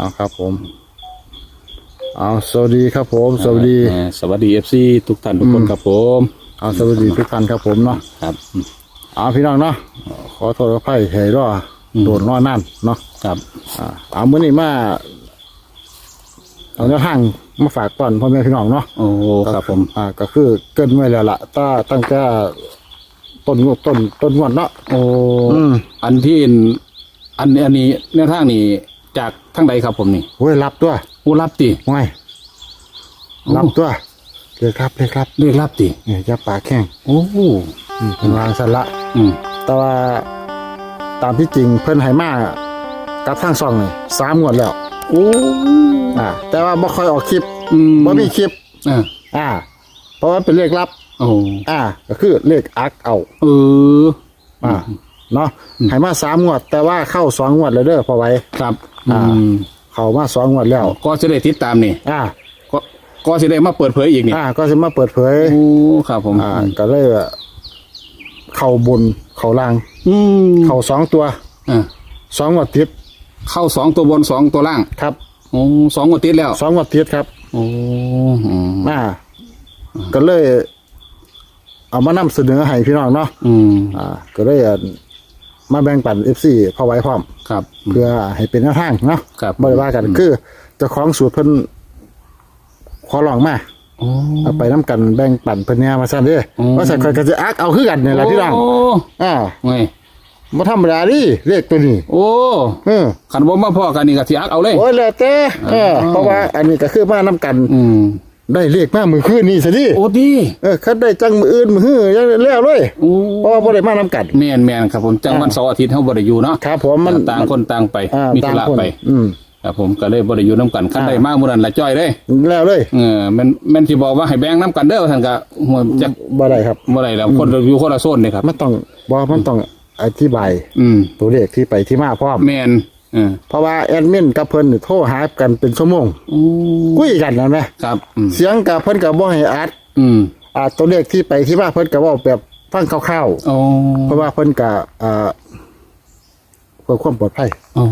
เอาครับผม เอาสวัสดีครับผม สวัสดีเอ่อสวัสดีเอฟซีทุกท่านทุกคนครับผมเอาสวัสดีทุกท่านครับผมเนาะ ครับเอาพี่น้องเนาะ ขอโทษขออภัยให้รอโดนรอนั่นเนาะ ครับอ่าเอามื้อนี้มาเอาแนวทางมาฝากตอนพ่อแม่พี่น้องเนาะ โอ้ครับผมอ่าก็คือเกินไว้แล้วล่ะตั้งตั้งแต่ต้นงวดต้นต้นงวดเนาะ โอ้อืม อันที่อันนี้อันนี้แนวทางนี้จาก ทางใดครับผมนี่เว้ยรับตัวโอ้รับติไว้รับตัวเลยครับเลยครับเรียกรับติเนี่ยจะปากแข้งโอ้อืมเป็นวางสันละ อืมแต่ว่าตามที่จริงเพิ่นให้มากับทางซองนี่สามงวดแล้วโอ้อ่าแต่ว่าบ่ค่อยออกคลิปอืมบ่มีคลิป อ่าอ่า เพราะว่าเป็นเลขลับ โอ้อ่า ก็คือเลขอักเอา เอออ่า เนาะให้มาสามงวด แต่ว่าเข้าสองงวดแล้วเด้อพอไว้ ครับอ่าอืมเข้ามาสองงวดแล้ว ก็จะได้ติดตามนี่ อ่า ก็ก็จะได้มาเปิดเผยอีกนี่อ่า ก็จะมาเปิดเผย โอ้ครับผมอ่า ก็เลยเข้าบนเข้าล่าง อืมเข้าสองตัวอ่าสองงวดติดเข้าสองตัวบนสองตัวล่างครับโอ้สองงวดติดแล้วสองงวดติดครับ โอ้อืมอ่า ก็เลย เอามานำเสนอให้พี่น้องเนาะ อืม อ่า ก็เลยอะ มาแบ่งปันเอฟซีพอไว้พร้อม ครับ เพื่อให้เป็นแนวทางเนาะครับบริว่ากันคือเจ้าของสูตรเพิ่นขอลองมาโอ้ เอาไปน้ำกันแบ่งปันเพิ่นเนี่ยมาสั่นเด้อืมว่าสั่นก็จะอักเอาคือกันนี่แหละพี่น้องโอ้อ่าไงบ่ธรรมดาดิเลขตัวนี้โอ้เออขันบ่มาพ่อกันนี่ก็สิอักเอาเลย โอ้ยแล้วแต่เออเพราะว่าอันนี้ก็คือมาน้ำกัน อืม ได้เลขมามือคืนนี่ซะดิโอ้ดีเออคันได้จังมืออื่นมือฮื้อยังแล้วเลยโอ้เพราะว่าบ่ได้มาน้ำกัน แม่นแม่นครับผมจังวันเสาร์อาทิตย์เฮาบ่ได้อยู่เนาะครับผมมันต่างคนต่างไป อ่ามีต่าธุงระคนไปอืม ครับผมก็เลยบ่ได้อยู่นํกันคันอ่าได้มามื้อนั้นละจ้อยเลยแล้วเลยเออแม่นแม่นสิบอกว่าให้แบ่งนํกันเด้อท่านก็หัวจักบ่ได้ครับ บ่ได้แล้วคนเราอยู่คนละโซนนี่ครับ มันต้องบ่มันต้องอธิบายอืมตัวเลขที่ไปที่มาพร้อม แม่น เออเพราะว่าแอดมินกับเพิ่นนี่โทรหากันเป็นชั่วโมงโอ้คุยกันนะแม่ครับอืมเสียงกับเพิ่นก็บ่ให้อัดอืมอ่าตัวเลขที่ไปที่มาเพิ่นก็เว้าแบบฟังคร่าวโอ้ๆเพราะว่าเพิ่นก็อ่าเพื่อความปลอดภัยโอ้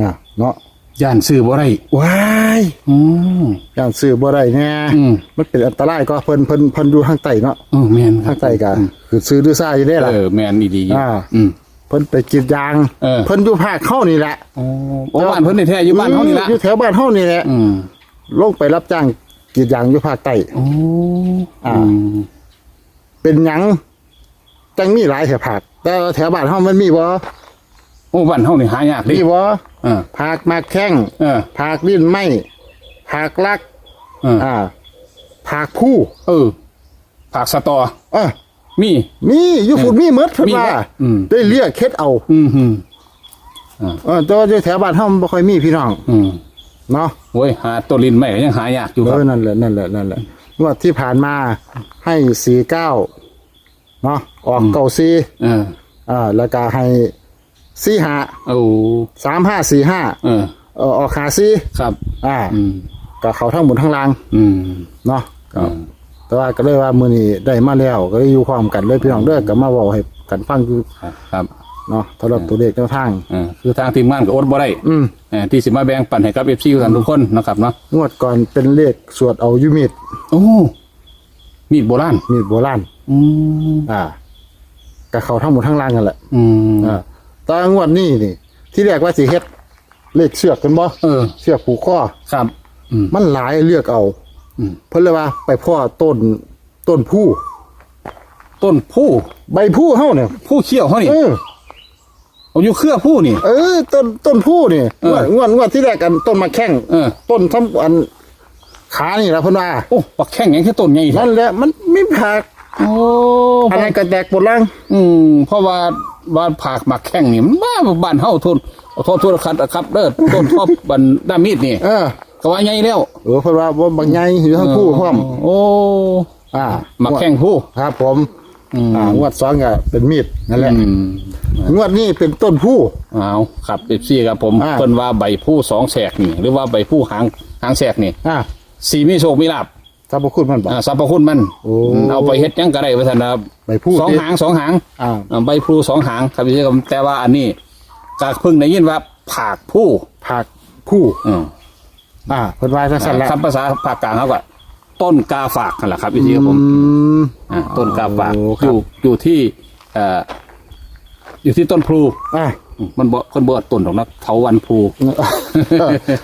นะเนาะย่านซื้อบ่ได้ว้ายอืม ย่านซื้อบ่ได้แน่อืม มันเป็นอันตรายก็เพิ่นเพิ่นเพิ่นอยู่ทางใต้เนาะเออแม่นครัทาบงใต้ก็คือซื้อดื้อซ่าอยู่ได้ล่ะ เออแม่นดีๆอ่า อืม เพิ่นไปกรีดยางเออเพิ่นอยู่ภาคเข้านี่แหละโอ้โอ้บ้านเพิ่นนี่แท้อยู่บ้านเฮานี่ละอยู่แถวบ้านเฮานี่แหละอืมลงไปรับจ้างกรีดยางอยู่ภาคใต้ โอ้อ่าอืมเป็นหยังจังมีหลายแถวภาคแต่แถวบ้านเฮามันมีบ่โอ้บ้านเฮานี่หายากดิมีบ่เออภาคมากแข้งเออภาคลิ้นไม้ภาคลัก เอออ่าภาคผู้เออผักสะตออะ มี มีอยู่ฝุ่นมีหมดเพิ่นมีว่าหมดอืม ได้เรียกเค็ดเอาอืมฮึเออแต่ว่าอยู่แถวบ้านเฮามันบ่ค่อยมีพี่น้องอืมเนาะโอ้ยหาตัวลิ้นไม่ยังหายากอยู่เอครับ อนั่นแหละนั่นแหละนั่นแหละงวดที่ผ่านมาให้สี่เก้าเนาะออกเก้าสี่เอออ่าแล้วก็ให้สี่ห้าโอ้สามห้าสี่ห้าเออ เออออกขาสี่ครับ อ่า อืม ก็เขาทั้งหมดทั้งล่างอืม เนาะก็อืม แต่ว่าก็เลยว่ามื้อนี้ได้มาแล้วก็เลยอยู่พร้อมกันเลยพี่น้องเด้อก็มาเว้าให้กันฟังอยู่ครับครับ เนาะสำหรับตัวเลขแนวทาง เออคือทางทีมงานก็อดบ่ได้อืม เออที่สิมาแบ่งปันให้กับ FC ทุกท่านทุกคนนะครับเนาะงวดก่อนเป็นเลขสวดเอาอยู่มีดโอ้มีดโบราณมีดโบราณอืมอ่าก็เขาทั้งหมดทั้งล่างกันแหละอืมอ่าแตอนงวดนี้นี่ ที่แรกว่าสิเฮ็ดเลขเชือกกันบ่เออ เชือกผูกข้อครับอืมมันหลายเลือกเอาอืม เพิ่นเลยว่า ไปพ่อต้นต้นผู้ต้นผู้ใบผู้เฮาเนี่ยผู้เขี้ยวเขานี่เออเอาอยู่เครือผู้นี่ เออต้นต้นผู้นี่เอองวดงวดงวดที่แรกกันต้นมาแข้งเออ ต้นทำอันขานี่ล่ะเพิ่นว่าโอ้ปักแข้งอย่างแค่ต้นใหญ่แท้นั่นแหละมันไม่ผักโอ้อะไรก็แตกปวดล่างอืมเพราะว่าว่าผักหมักแข้งนี่มันบ้าบ้านเฮาทนเอาโทษโทษครับครับเด้อต้นชอบบันด้ามมีดนี่เออ ก็ว่าใหญ่แล้วเออเพิ่นว่าบ่บางใหญ่อยู่ทั้งผู้พร้อมโอ้อ่าหมักแข้งผู้ครับผมอืมอ่างวดสองก็เป็นมีดนั่นแหละอืมงวดนี้เป็นต้นผู้เอาครับเอฟซีครับผมอ่าเพิ่นว่าใบผู้สองแสกนี่ หรือว่าใบผู้หางหางแสกนี่อ่าสีมีโชคมีลาบสรรพคุณมันบอกอ่าสรรพคุณมันโอ้อืมเอาไปเฮ็ดหยังก็ได้ว่าซั่นนะครับใบผู้สองติหางสองหางอ่าอ่าใบพลูสองหางครับพี่ครับแต่ว่าอันนี้ก็เพิ่งได้ยินว่าผากผู้ผักคู่ อืมอ่าเพิ่นว่าจังซั่นแหละคำภาษาภาคกลางเขาก็ต้นกาฝากนั่นแหละครับพี่ครับผมอืม อ่าต้นกาฝากโอ้คอรับยู่อยู่ที่เอ่ออยู่ที่ต้นพลูอ่าอืมมันบ่คนบ่ต้นดอกนะเถาวันพลู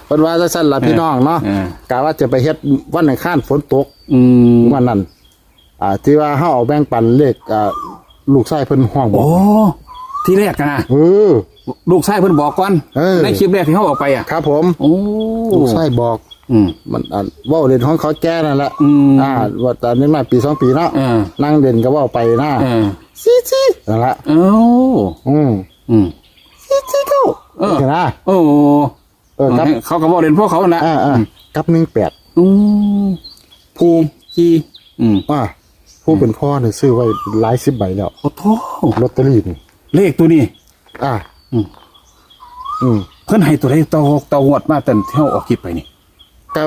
เพิ่นว่าจังซั่นล่ะพี่น้องเนาะเออ กะว่าจะไปเฮ็ดวันอังคารฝนตกอืมวันนั้น อ่า ที่ว่าเฮาเอาแบ่งปันเลขอ่าลูกชายเพิ่นห้องบอโอ้กที่แรกกันนะเออ ลูกชายเพิ่นบอกก่อนเออ ในคลิปแรกที่เขาออกไปอะครับผมโอ้ลูกชายบอก อืม มันอ่าเว้าเล่นของเขาแก่นั่นแหละอืมอ่าว่าตอนนี้มาปีสองปีเนาะเออ นั่งเด่นก็เว้าไปนะเออซีซีนั่นละเอ้าอืมอืม ซีซีเก้าเออเห็นนะโอ้เออครับเขาก็บอกเรียนพวกเขาน่ะอ่าอ่ากับหนึ่งแปดอืมภูมิจีอืมอ่าผู้เป็นพ่อเนี่ยซื้อไว้หลายสิบใบแล้วโอ้โถลอตเตอรี่นี่เลขตัวนี้อ่า อืมอืมเพิ่นให้ตัวเลขเตาเตางวดมาแต่เที่ยวออกคลิปไปนี่ก็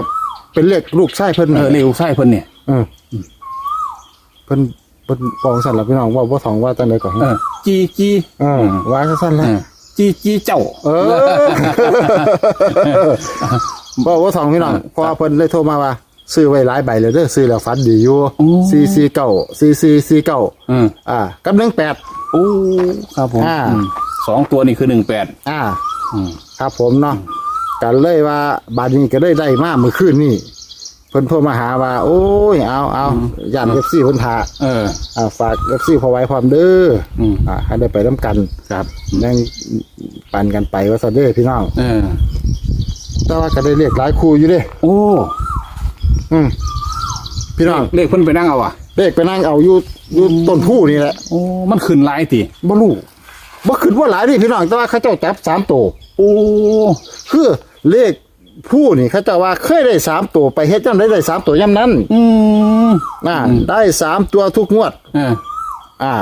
เป็นเลขลูกชายเพิ่นเออเลขลูกชายเพิ่นเนี่ย เออเพิ่นเพิ่นปองสั่นละพี่น้องว่าบ่ทองว่าตั้งใดก่อนเออจีจีเออว่าสั้นๆเอละอจีจีเจ้า เออบ่บ่ทองพี่น้องเพราะว่าเพิ่นเลยโทรมาว่าซื้อไว้หลายใบเลยเด้อซื้อแล้วฝันดีอยู่449 4449เอออ่ากับ18โอ้ครับผมอ่าอืม สองตัวนี่คือหนึ่งแปดอ่า อืม ครับผมเนาะกันเลยว่าบาดนี้ก็ได้ได้มาเมื่อคืนนี่เพิ่นโทรมาหาว่า โอ้ยเอาเอาย่านเอฟซีเพิ่นทาเออ อ่าฝากเอฟซีพอไว้พร้อมเด้ออม อ่าให้ได้ไปน้ำกันครับยังปั่นกันไปว่าซะเด้อพี่น้องเออ แต่ว่าก็ได้เรียกหลายคู่อยู่เด้โอ้ อืมพี่น้องเลขเพิ่นไปนั่งเอาอะเลขไปนั่งเอาอยู่อยู่ต้นผู้นี่แหละโอ้ มันขึ้นหลายติบ่รู้ บ่ขึ้นว่าหลายนี่พี่น้องแต่ว่าเขาเจ้าจับสามตัวโอ้คือเลขผู้นี่เขาเจ้าว่าเคยได้สามตัวไปเฮ็ดจังได้ได้สามตัวย่ำนั้นอืมอ่าได้สามตัวทุกงวด เออ อ่า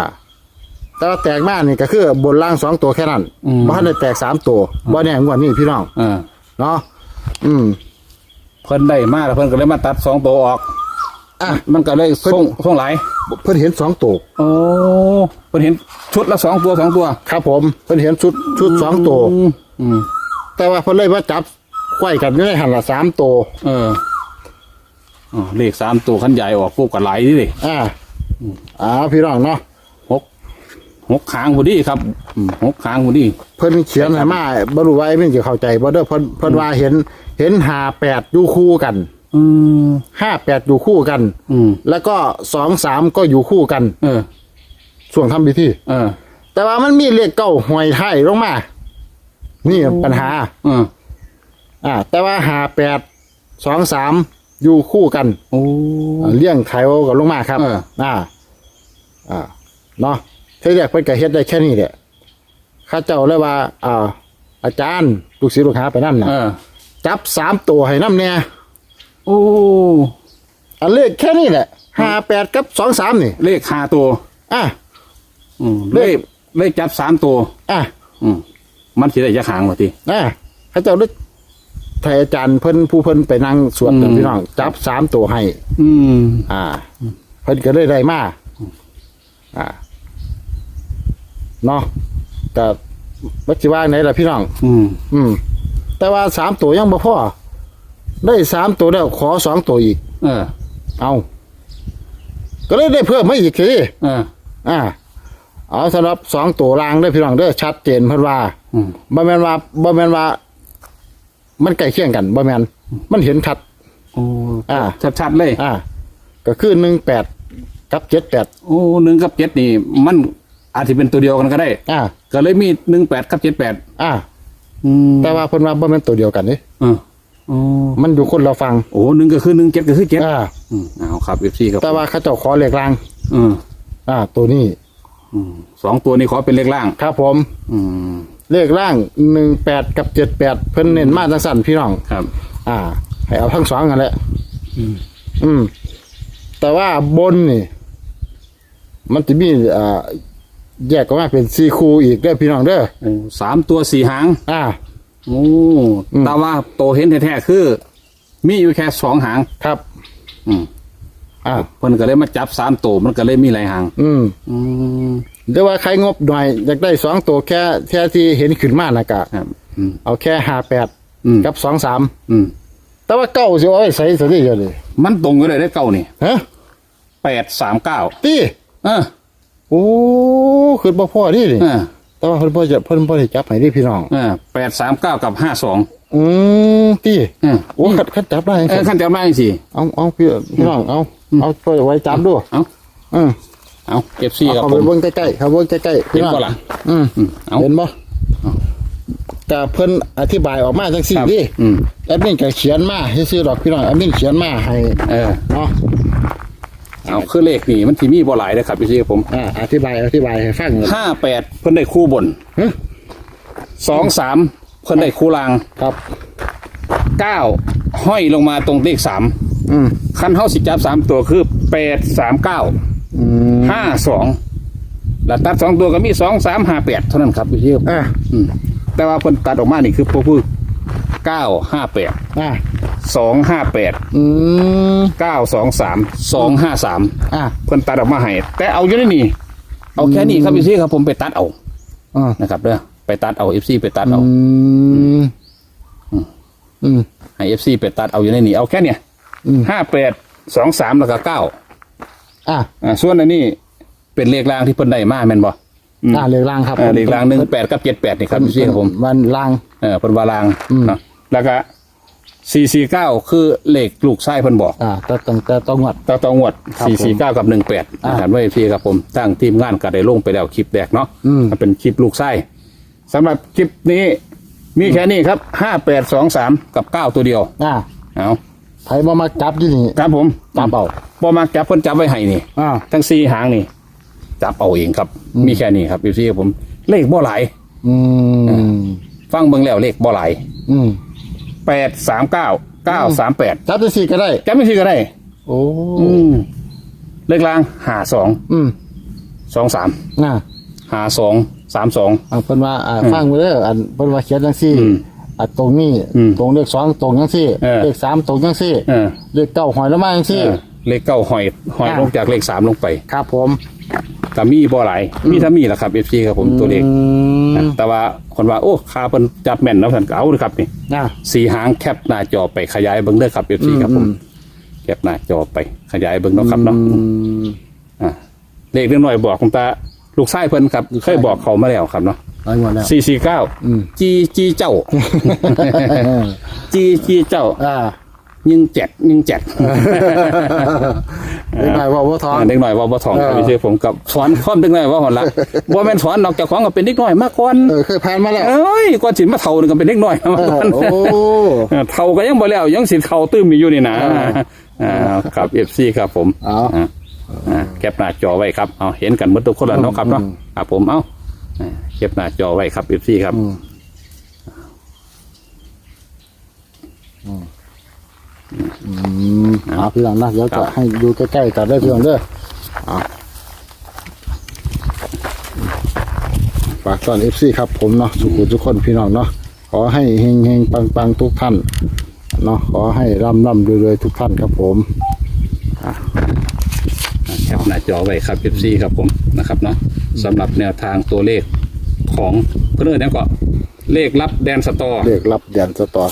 แต่ว่าแตกมากนี่ก็คือบนล่างสองตัวแค่นั้นอืม บ่ทันได้แตกสามตัวบ่แน่งวดนี้พี่น้องเออเนาะอืม เพิ่นได้มาแล้วเพิ่นก็เลยมาตัดสองตัวออก อะ มันก็เลยส่งส่งหลายเพิ่นเห็นสองตัวโอ้เพิ่นเห็นชุดละสองตัวสองตัวครับผมเพิ่นเห็นชุดชุดสองตัวอืมอืมแต่ว่าเพิ่นเลยว่าจับไขว้กันอยู่ในหันละสามตัวเอออ๋อเลขสามตัวขันใหญ่ออกปุ๊บก็ไหลนี่ดิอ่าอ่าพี่น้องเนาะหกหกขางพอดีครับอืมหกขางพอดีเพิ่นเขียนให้มาบ่รู้ว่าไอ้มันจะเข้าใจบ่เด้อเพิ่นเพิ่นว่าเห็นเห็น58อยู่คู่กัน อืม58อยู่คู่กัน อืมแล้วก็2 3ก็อยู่คู่กัน เออช่วงทำพิธีเออ แต่ว่ามันมีเลขเก้าหวยไทายลงมา นี่ปัญหา เออ อ่า แต่ว่าหาแปดสองสามอยู่คู่กันโอ้ อ่าเลี่ยงไทยเอากับลงมาครับเออ อ่า อ่า เนาะที่แรกเพิ่นก็เฮ็ดได้แค่นี้แหละข้าเจ้าเลยว่า อ่า อาจารย์ลูกศิษย์ลูกหาไปนั่นน่ะ เออ จับสามตัวให้น้ำเนี่ย โอ้อันเลขแค่นี้แหละห้าแปดกับสองสามนี่เลขห้าตัว อะ อืมเลเลข ขเลขจับสามตัว อะอืมมันสิได้ยะขางว่าติอะข้าเจ้าเลยไทยอาจารย์เพิ่นผู้เพิ่นไปนั่งสวดกันอืม พี่น้องจับสามตัวให้ อืม อ่า เพิ่นก็เลยได้มาอ่าเนาะก็วัชิว่าไหนล่ะพี่น้อง อืม อืม แต่ว่าสามตัวยังบ่พอ ได้สามตัวแล้วขอสองตัวอีก เออ เอา ก็เลยได้เพิ่มมาอีกทีเออ อ่า เอาสำหรับสองตัวรางเด้อพี่น้องเด้อชัดเจนเพิ่นว่าอืม บ่แม่นว่าบ่แม่นว่า มันใกล้เคียงกันบ่แม่นมันเห็นชัด โอ้อ่า ชัดๆเลย อ่า ก็คือ18กับ78โอ้หนึ่งกับเจ็ดนี่ มันอาจจะเป็นตัวเดียวกันก็ได้ อ่า ก็เลยมีหนึ่งแปดกับเจ็ดแปดอ่าอืมแต่ว่าเพิ่นว่าบ่แม่นตัวเดียวกันนี่ เออ โอ้มันอยู่คนละฟังโอ้หนึ่งก็คือหนึ่งเจ็ดก็คือเจ็ดอ่าอืมเอาครับเอฟซีครับแต่ว่าเขาเจ้าขอเลขราง อืมอ่า ตัวนี้ อืมสองตัวนี้ขอเป็นเลขล่าง ครับผม อืมเลขร่าง18กับ78เพิ่นเน้นมาจังซั่นพี่น้อง ครับ อ่า ให้เอาทั้งสองกันแหละ อืมอืม แต่ว่าบนนี่ มันจะมีอ่าแยกออกมาเป็นสี่คู่อีกเด้อพี่น้องเด้อโอ้สามตัวสี่หาง อ่า โอ้อืมแต่ว่าโตเห็นแท้ๆคือ มีอยู่แค่สองหาง ครับ อืมอ่าเพิ่นก็เลยมาจับสามตัวมันก็เลยมีหลายหาง อืมอืมเดี๋ยวว่าใครงบหน่อยอยากได้สองตัวแค่แค่ที่เห็นขึ้นมานะกะครับ อืม เอาแค่ห้าแปดอืม กับสองสามอืมแต่ว่าเก้าสิเอาไว้ใส่สิเดียวเลยมันตรงอยู่เลยได้เก้านี่ฮะแปดสามเก้าตีเออโอ้คือบ่พ่อนี่นี่เออ แต่ว่าเพิ่นบ่จะเพิ่นบ่ได้จับให้เดิพี่น้อง เออแปดสามเก้ากับห้าสองอืมตีเออโอ้คัดคัดจับได้เออขั้นจำได้สิเอาเอาพี่พี่น้องเอาเอาไปไว้จับดูเอาอืมเอาเอฟซีกับเอาผไปมเบิ่งใกล้ๆเขาเบิ่งใกล้ๆเห็นบ่ล่ะอืมอืมเอา เห็นบ่แต่เพิ่นอธิบายออกมาจังซี่ครับดิอืม แอดมินก็เขียนมาซื่อๆดอกพี่น้องแอดมินเขียนมาให้เออเนาะ เอาคือเลขนี่มันที่มีบ่หลายนะครับพี่ซีกับผมอ่าอธิบายอธิบายให้ฟังเลยห้าแปดเพิ่นได้คู่บนฮะสองสามเพิ่นได้คู่ล่างครับเก้าห้อยลงมาตรงเลขสามอืมคันเฮาสิจับสามตัวคือแปดสามเก้าอืมห้าสองแล้วตัดสองตัวก็มีสองสามห้าแปดเท่านั้นครับพี่ซีครับอ่าอืมแต่ว่าเพิ่นตัดออกมานี่คือพวกคือเก้าห้าแปดอ่า สองห้าแปดอืมเก้าสองสามสองห้าสามอ่าเพิ่นตัดออกมาให้แต่เอาอยู่ในนี่เอาแค่นี้ครับพี่ซีครับผมไปตัดเอาอ่านะครับเด้อไปตัดเอาเอฟซีไปตัดเอาอืมอืมให้เอฟซีไปตัดเอาอยู่ในนี่เอาแค่เนี้ยอืมห้าแปดสองสามแล้วก็เก้าอ่าอ่าส่วนอันนี้เป็นเลขรางที่เพิ่นได้มาแม่นบ่อืมอ่าเลขล่างครับอ่าเลขรางหนึ่งแปดกับเจ็ดแปดนี่ครับพี่ซีครับผมวันล่างเออเพิ่นว่ารางอืมเนาะแล้วก็ สี่สี่เก้าคือเลขลูกไส้เพิ่นบอกอ่าแต่ตั้งแต่ต้องวัดต่อต่องวดครับสี่สี่เก้ากับหนึ่งแปดอ่านะครับไว้พี่ครับผมตั้งทีมงานก็ได้ลงไปแล้วคลิปแรกเนาะอืมมันเป็นคลิปลูกไส้สำหรับคลิปนี้มีแค่นี้ครับห้าแปดสองสามกับเก้าตัวเดียว อ่าเอาไผบ่มาจับที่นี่ ครับผมจับเอาพอมาจับเพิ่นจับไว้ให้นี่ อ่า ทั้งสี่หางนี่ จับเอาเองครับ มีแค่นี้ครับพี่ครับผม เลขบ่หลาย อืม ฟังเบิ่งแล้วเลขบ่หลาย อืม แปดสามเก้าเก้าสามแปดจับที่สี่ก็ได้จับไม่ทีก็ได้ โอ้อืมเลขล่างหาสองอืมสองสามน่ะหาสองสามสอง อ่าเพิ่นว่าอ่าฟังไว้เด้ออันเพิ่นว่าเขียนจังซี่อืมอ่าตรงนี้อืมตรงเลขสองตรงจังซี่เออ เลขสามตรงจังซี่เออเลขเก้าหอยแล้วมาจังซี่ เออเลขเก้าหอยหอยอ่า ลงจากเลขสามลงไป ครับผม ก็มีบ่หลายมีถ้ามีแหละครับเอฟซีครับผมตัวเลขอืมแต่ว่าคนว่าโอ้คาเพิ่นจับแม่นแล้วท่านก็เอาเลยครับนี่น่ะสีหางแคปหน้าจอไปขยายเบิ่งเด้อครับเอฟซีครับผมอืม แคปหน้าจอไปขยายเบิ่งเนาะครับเนาะอืมอ่าเลขเล็กน้อยบอกคุณตาลูกชายเพิ่นครับเคยบอกเขามาแล้วครับเนาะเอาหมดแล้ว สี่สี่เก้าอืม จีจีเจ้า จีจีเจ้า อ่า ยิงเจ็ดยิงเจ็ดเด็กหน่อยว่าว่าท้องเด็กหน่อยว่าบ่ทองเออไม่ใช่ผมกับสอนข้อมเด็กหน่อยว่าหอนละบ่แม่นสอนนอกจากของก็เป็นเด็กน้อยมาก่อนเออเคยผ่านมาแล้วเอ้ยก่อนสิมาเฒ่านี่ก็เป็นเด็กน้อยมาเอก่ออนโอ้เออเฒ่าก็ยังบ่แล้วยังสิเฒ่าตื้มอยู่นี่นะอ่าครับ FC ครับผมเอาอ่าอ่าแคปหน้าจอไว้ครับ เอาเห็นกันหมดทุกคนแล้วเนาะครับเนาะอืมครับผมเอาอ่าแคปหน้าจอไว้ครับ FC ครับ อืมอืมเอาพี่น้องนะเดี๋ยวครัจะบให้ดูใกล้ๆกันได้พี่น้องเด้อเอาฝากตอนเอฟซีครับผมเนาะสุขุมทุกคนพี่น้องเนาะขอให้เฮงเฮงปังปังๆทุกท่านเนาะขอให้ร่ำร่ำรวยๆทุกท่านครับผมแคปหน้าจอไว้ครับ FC ครับผมนะครับเนาะสำหรับแนวทางตัวเลขของเพื่อนเอนก็เลขรับแดนสตอเรียกรับแดนสตอ